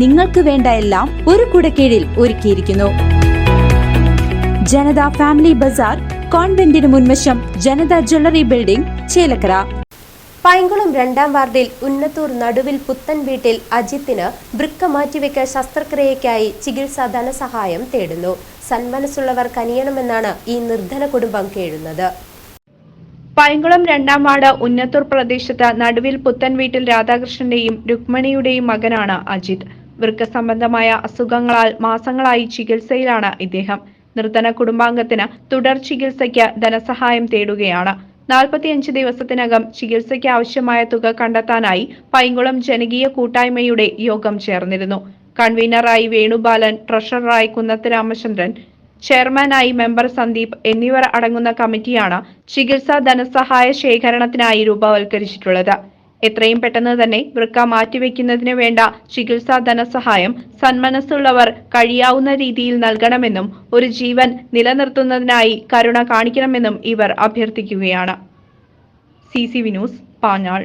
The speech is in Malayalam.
നിങ്ങൾക്ക് വേണ്ട എല്ലാം ഒരു കുടക്കീഴിൽ ഒരുക്കിയിരിക്കുന്നു. ജനത ഫാമിലി ബസാർ കോൺവെന്റിന് മുൻവശം ജനത ജ്വല്ലറി ബിൽഡിംഗ് ചേലക്കര. പൈങ്കുളം രണ്ടാം വാർഡിൽ ഉന്നത്തൂർ നടുവിൽ പുത്തൻ വീട്ടിൽ അജിത്തിന് വൃക്ക മാറ്റിവെക്കൽ ശസ്ത്രക്രിയയ്ക്കായി ചികിത്സാ ധനസഹായം തേടുന്നു. സന്മനസ്സുള്ളവർ കനിയണമെന്നാണ് ഈ നിർധന കുടുംബം കേഴുന്നത്. പൈങ്കുളം രണ്ടാം വാർഡ് ഉന്നത്തൂർ പ്രദേശത്ത് നടുവിൽ പുത്തൻ വീട്ടിൽ രാധാകൃഷ്ണന്റെയും രുക്മണിയുടെയും മകനാണ് അജിത്. വൃക്ക സംബന്ധമായ അസുഖങ്ങളാൽ മാസങ്ങളായി ചികിത്സയിലാണ് ഇദ്ദേഹം. നിർധന കുടുംബാംഗത്തിന് തുടർ ചികിത്സയ്ക്ക് ധനസഹായം തേടുകയാണ്. നാൽപ്പത്തിയഞ്ച് ദിവസത്തിനകം ചികിത്സയ്ക്ക് ആവശ്യമായ തുക കണ്ടെത്താനായി പൈങ്കുളം ജനകീയ കൂട്ടായ്മയുടെ യോഗം ചേർന്നിരുന്നു. കൺവീനറായി വേണുബാലൻ ട്രഷററായി കുന്നത്ത് രാമചന്ദ്രൻ ചെയർമാനായി മെമ്പർ സന്ദീപ് എന്നിവർ അടങ്ങുന്ന കമ്മിറ്റിയാണ് ചികിത്സാ ധനസഹായ ശേഖരണത്തിനായി രൂപവൽക്കരിച്ചിട്ടുള്ളത്. എത്രയും പെട്ടെന്ന് തന്നെ വൃക്ക മാറ്റിവെക്കുന്നതിന് വേണ്ട ചികിത്സാ ധനസഹായം സന്മനസ്സുള്ളവർ കഴിയാവുന്ന രീതിയിൽ നൽകണമെന്നും ഒരു ജീവൻ നിലനിർത്തുന്നതിനായി കരുണ കാണിക്കണമെന്നും ഇവർ അഭ്യർത്ഥിക്കുകയാണ്. C C V news Panjal.